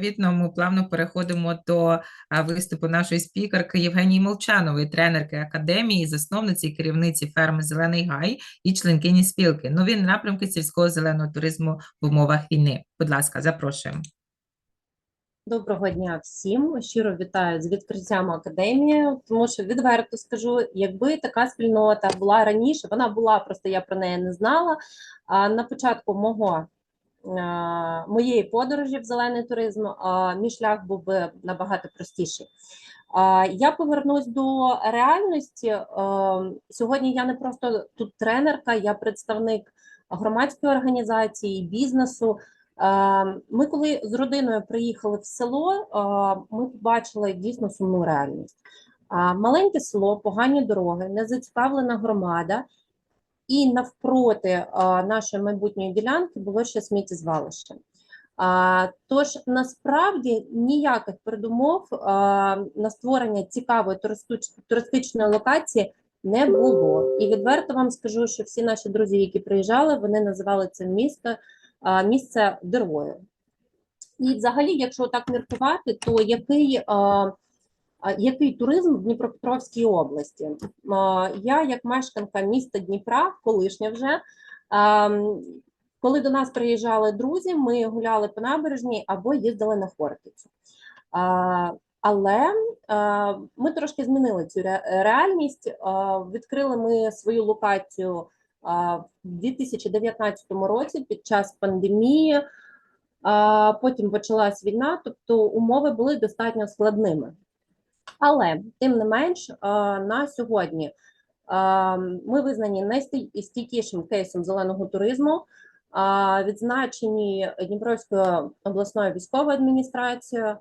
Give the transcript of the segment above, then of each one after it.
Відповідно, ми плавно переходимо до виступу нашої спікерки Євгенії Молчанової, тренерки академії, засновниці і керівниці ферми Зелений Гай і членкині спілки. Нові напрямки сільського зеленого туризму в умовах війни. Будь ласка, запрошуємо. Доброго дня всім. Щиро вітаю з відкриттям академії, тому що відверто скажу, якби така спільнота була раніше, вона була, просто я про неї не знала. А на початку мого моєї подорожі в зелений туризм мій шлях був би набагато простіший. Я повернусь до реальності. Сьогодні я не просто тут тренерка, я представник громадської організації, бізнесу. Е, Ми, коли з родиною приїхали в село, е, ми побачили дійсно сумну реальність. Маленьке село, погані дороги, незацікавлена громада, і навпроти нашої майбутньої ділянки було ще сміттєзвалище. Тож насправді ніяких передумов на створення цікавої туристичної локації не було. І відверто вам скажу, що всі наші друзі, які приїжджали, вони називали це місто місце дорогою. І взагалі, якщо так міркувати, то який, який туризм в Дніпропетровській області? Я, як мешканка міста Дніпра, колишня вже, коли до нас приїжджали друзі, ми гуляли по набережній або їздили на Хортицю. Але ми трошки змінили цю реальність. Відкрили ми свою локацію в 2019 році під час пандемії. Потім почалась війна, тобто умови були достатньо складними. Але тим не менш, на сьогодні ми визнані найстійкішим кейсом зеленого туризму, відзначені Дніпровською обласною військовою адміністрацією.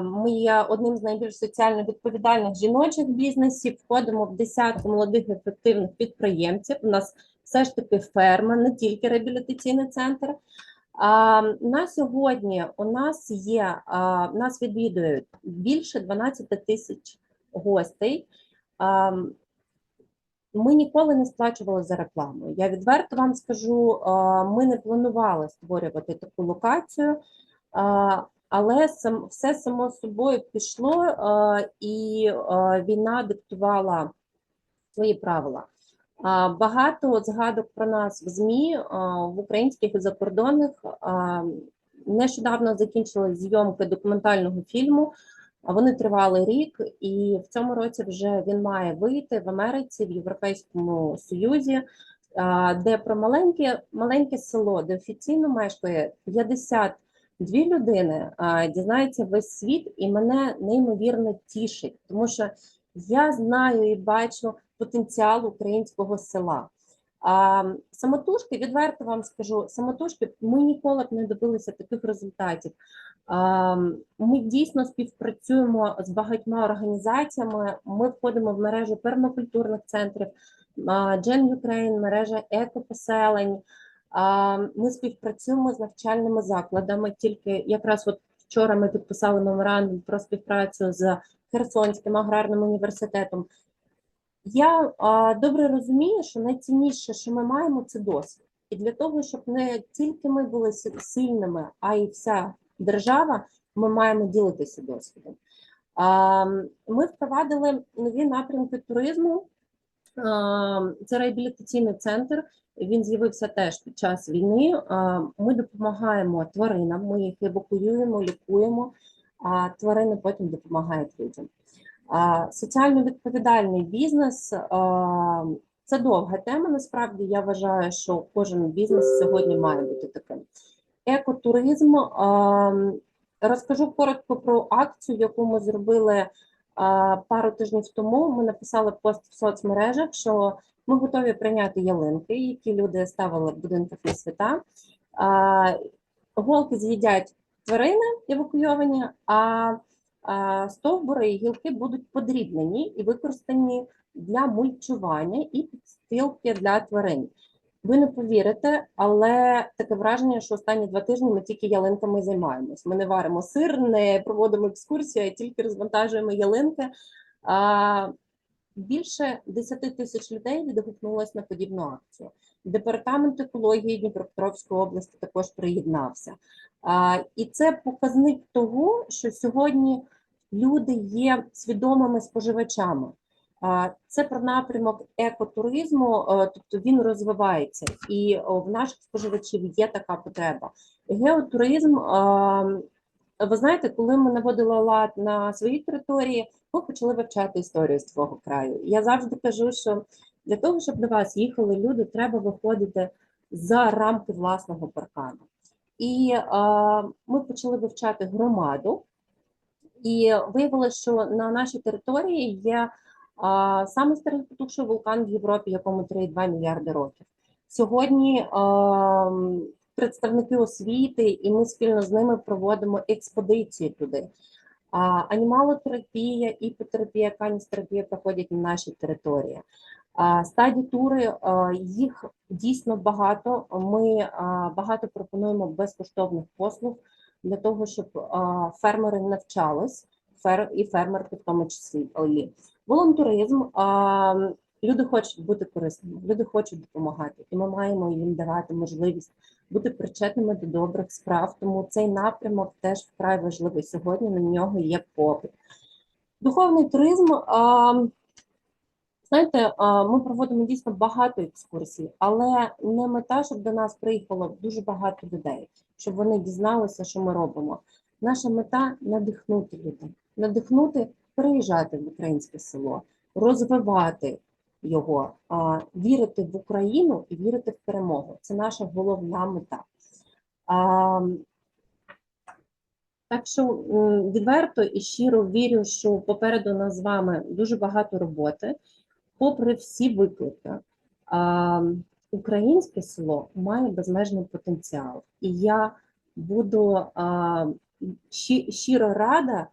Ми є одним з найбільш соціально відповідальних жіночих бізнесів. Входимо в десятку молодих ефективних підприємців. У нас все ж таки ферма, не тільки реабілітаційний центр. На сьогодні у нас є нас відвідують більше 12 тисяч гостей. Ми ніколи не сплачували за рекламу. Я відверто вам скажу, ми не планували створювати таку локацію. Але все само собою пішло, і війна диктувала свої правила. Багато згадок про нас в ЗМІ в українських і закордонних. Нещодавно закінчили зйомки документального фільму. Вони тривали рік, і в цьому році вже він має вийти в Америці, в Європейському Союзі, де про маленьке, маленьке село, де офіційно мешкає 50 дві людини дізнається весь світ, і мене неймовірно тішить, тому що я знаю і бачу потенціал українського села. А, самотужки, відверто вам скажу, самотужки ми ніколи б не добилися таких результатів. А, ми дійсно співпрацюємо з багатьма організаціями. Ми входимо в мережу пермакультурних центрів, Джен Юкрейн, мережа екопоселень. А, Ми співпрацюємо з навчальними закладами. Тільки якраз от вчора ми підписали меморандум про співпрацю з Херсонським аграрним університетом. Я а, добре розумію, що найцінніше, що ми маємо, це досвід. І для того, щоб не тільки ми були сильними, а й вся держава, ми маємо ділитися досвідом. А, Ми впровадили нові напрямки туризму. Це реабілітаційний центр. Він з'явився теж під час війни. Ми допомагаємо тваринам, ми їх евакуюємо, лікуємо, а тварини потім допомагають людям. Соціально відповідальний бізнес це довга тема. Насправді я вважаю, що кожен бізнес сьогодні має бути таким. Екотуризм. Розкажу коротко про акцію, яку ми зробили пару тижнів тому. Ми написали пост в соцмережах, що ми готові прийняти ялинки, які люди ставили в будинках на свята. Голки з'їдять тварини евакуйовані, а стовбури і гілки будуть подрібнені і використані для мульчування і підстилки для тварин. Ви не повірите, але таке враження, що останні два тижні ми тільки ялинками займаємось. Ми не варимо сир, не проводимо екскурсії, а тільки розвантажуємо ялинки. А, Більше 10 тисяч людей відгукнулось на подібну акцію. Департамент екології Дніпропетровської області також приєднався. І це показник того, що сьогодні люди є свідомими споживачами. Це про напрямок екотуризму, е, тобто він розвивається, і в наших споживачів є така потреба. Геотуризм, ви знаєте, коли ми наводили лад на своїй території, ми почали вивчати історію свого краю. Я завжди кажу, що для того, щоб до вас їхали люди, треба виходити за рамки власного паркану. І а, ми почали вивчати громаду, і виявилося, що на нашій території є самий старий потухший вулкан в Європі, якому 3,2 мільярди років. Сьогодні а, представники освіти, і ми спільно з ними проводимо експедиції туди. Анімалотерапія, іпотерапія, каністерапія проходять на нашій території. Стаді тури їх дійсно багато. Ми багато пропонуємо безкоштовних послуг для того, щоб фермери навчались, фер і фермерки в тому числі. Волонтеризм. Люди хочуть бути корисними, люди хочуть допомагати, і ми маємо їм давати можливість бути причетними до добрих справ. Тому цей напрямок теж вкрай важливий сьогодні. На нього є попит. Духовний туризм. Знаєте, ми проводимо дійсно багато екскурсій, але не мета, щоб до нас приїхало дуже багато людей, щоб вони дізналися, що ми робимо. Наша мета надихнути людей, надихнути переїжджати в українське село, розвивати його, вірити в Україну і вірити в перемогу. Це наша головна мета. Так що відверто і щиро вірю, що попереду нас з вами дуже багато роботи. Попри всі виклики, українське село має безмежний потенціал, і я буду щиро рада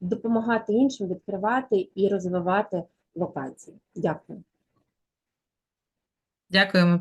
допомагати іншим відкривати і розвивати локації. Дякую. Дякуємо.